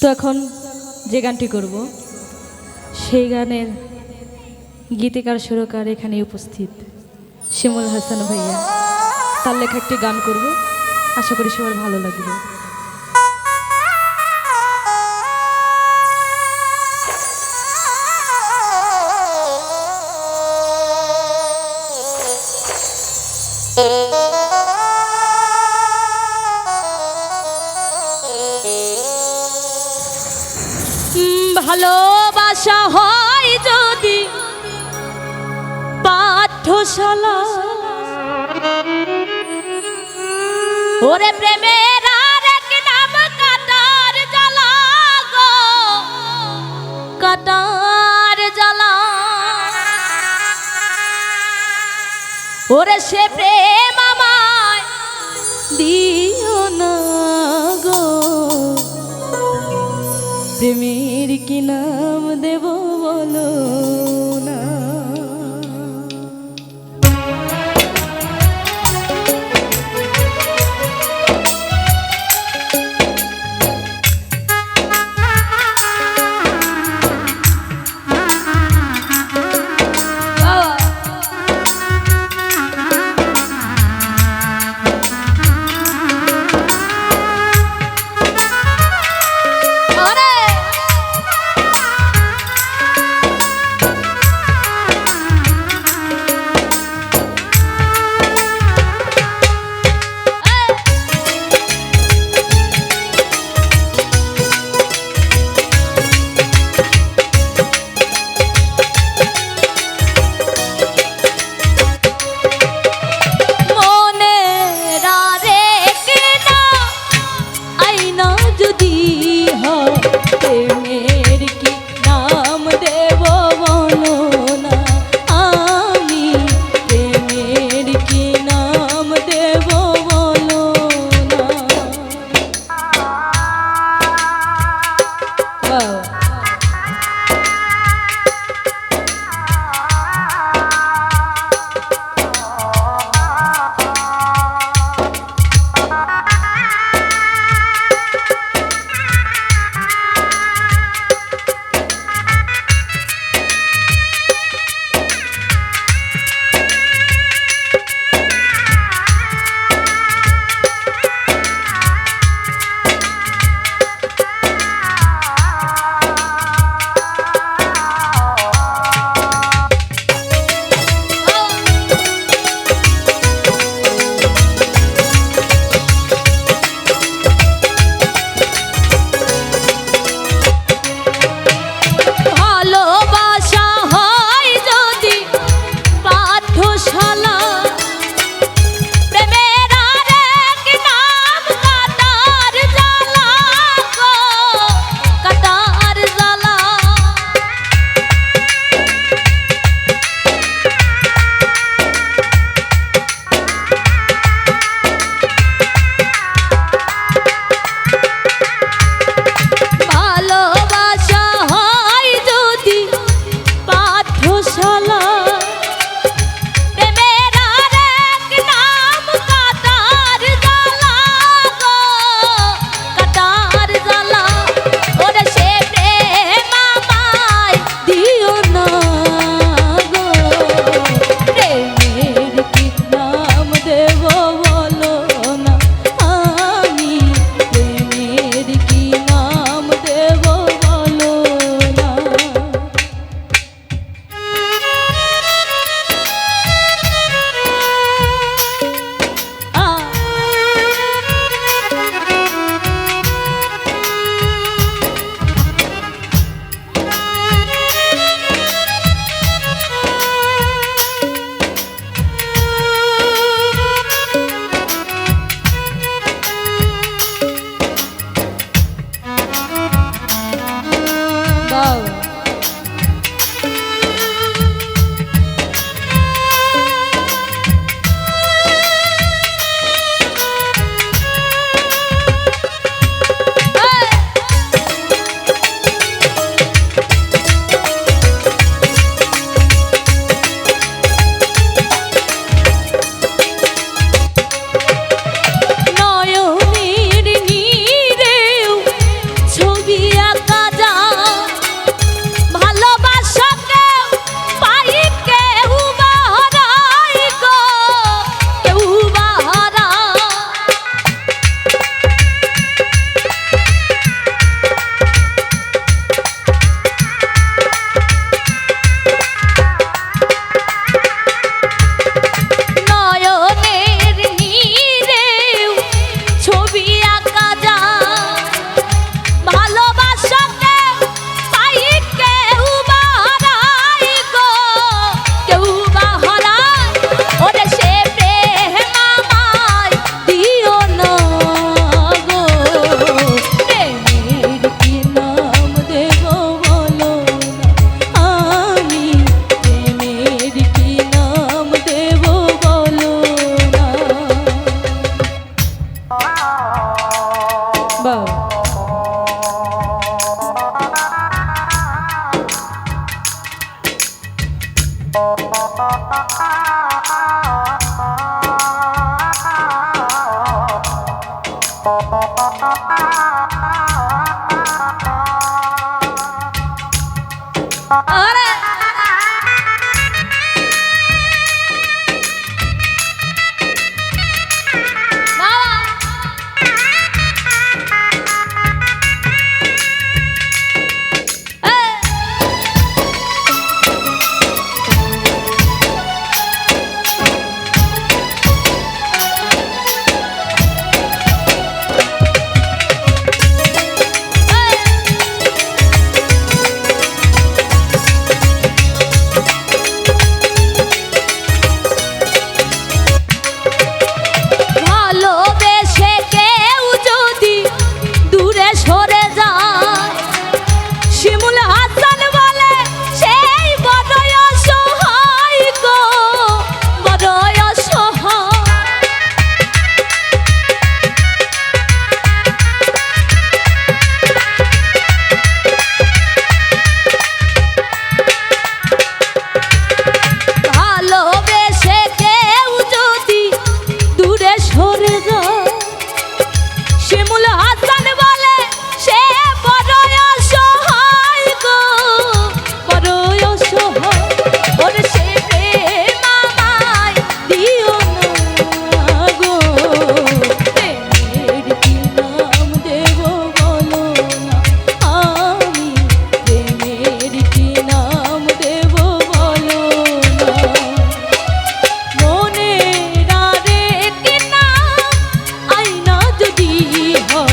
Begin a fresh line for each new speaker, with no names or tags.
তো এখন যে গানটি করব, সেই গানের গীতিকার সুরকার এখানে উপস্থিত, শিমুল হাসান ভাইয়া। তার লেখা একটি গান করব, আশা করি সবার ভালো লাগবে। ভালোবাসা হয় যদি পাঠশালা। ওরে প্রেমের আরেক নাম কাটার জ্বালা কাটার জ্বালা। ওরে সে প্রেম প্রেমের কি নাম দেব? আরে যদি